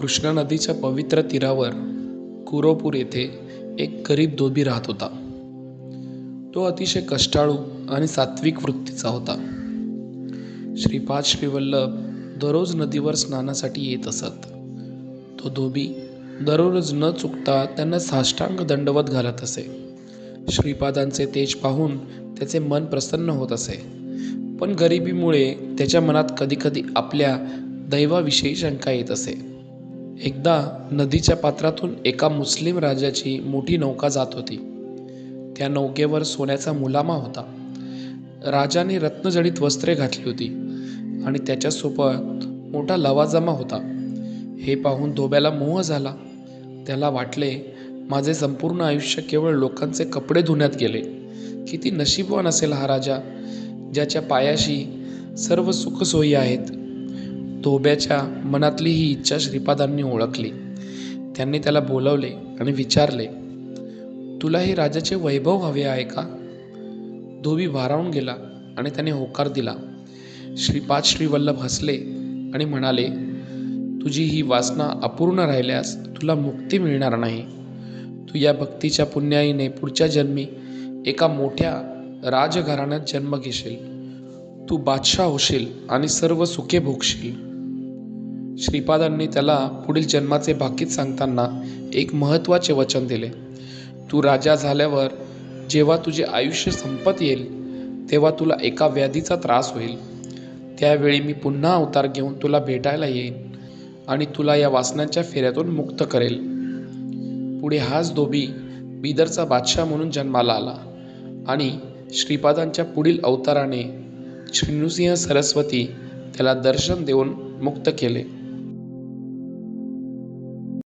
कृष्णा नदीच्या पवित्र तीरावर कुरोपूर येथे एक गरीब धोबी राहत होता. तो अतिशय कष्टाळू आणि सात्विक वृत्तीचा होता. श्रीपाद श्रीवल्लभ दररोज नदीवर स्नानासाठी येत असत. तो धोबी दररोज न चुकता त्यांना साष्टांग दंडवत घालत असे. श्रीपादांचे तेज पाहून त्याचे मन प्रसन्न होत असे. पण गरिबीमुळे त्याच्या मनात कधीकधी आपल्या दैवाविषयी शंका येत असे. एकदा नदीच्या पात्रातून एका मुस्लिम राजाची मोठी नौका जात होती. त्या नौकेवर सोन्याचा मुलामा होता. राजाने रत्नजडित वस्त्रे घातली होती आणि त्याच्यासोबत मोठा लवाजमा होता. हे पाहून धोब्याला मोह झाला. त्याला वाटले माझे संपूर्ण आयुष्य केवळ लोकांचे कपडे धुण्यात गेले. किती नशीबवान असेल हा राजा ज्याच्या पायाशी सर्व सुखसोयी आहेत. धोब्याच्या मनातली ही इच्छा श्रीपादांनी ओळखली. त्यांनी त्याला बोलवले आणि विचारले तुला हे राजाचे वैभव हवे आहे का? धोबी भारावून गेला आणि त्याने होकार दिला. श्रीपाद श्रीवल्लभ हसले आणि म्हणाले तुझी ही वासना अपूर्ण राहिल्यास तुला मुक्ती मिळणार नाही. तू या भक्तीच्या पुण्याईने पुढच्या जन्मी एका मोठ्या राजघराण्यात जन्म घेशील. तू बादशाह होशील आणि सर्व सुखे भोगशील. श्रीपादांनी त्याला पुढील जन्माचे भाकीत सांगताना एक महत्त्वाचे वचन दिले. तू राजा झाल्यावर जेव्हा तुझे आयुष्य संपत येईल तेव्हा तुला एका व्याधीचा त्रास होईल. त्यावेळी मी पुन्हा अवतार घेऊन तुला भेटायला येईन आणि तुला या वासनांच्या फेऱ्यातून मुक्त करेल. पुढे हाच धोबी बिदरचा बादशाह म्हणून जन्माला आला आणि श्रीपादांच्या पुढील अवताराने श्रीनृसिंह सरस्वती त्याला दर्शन देऊन मुक्त केले.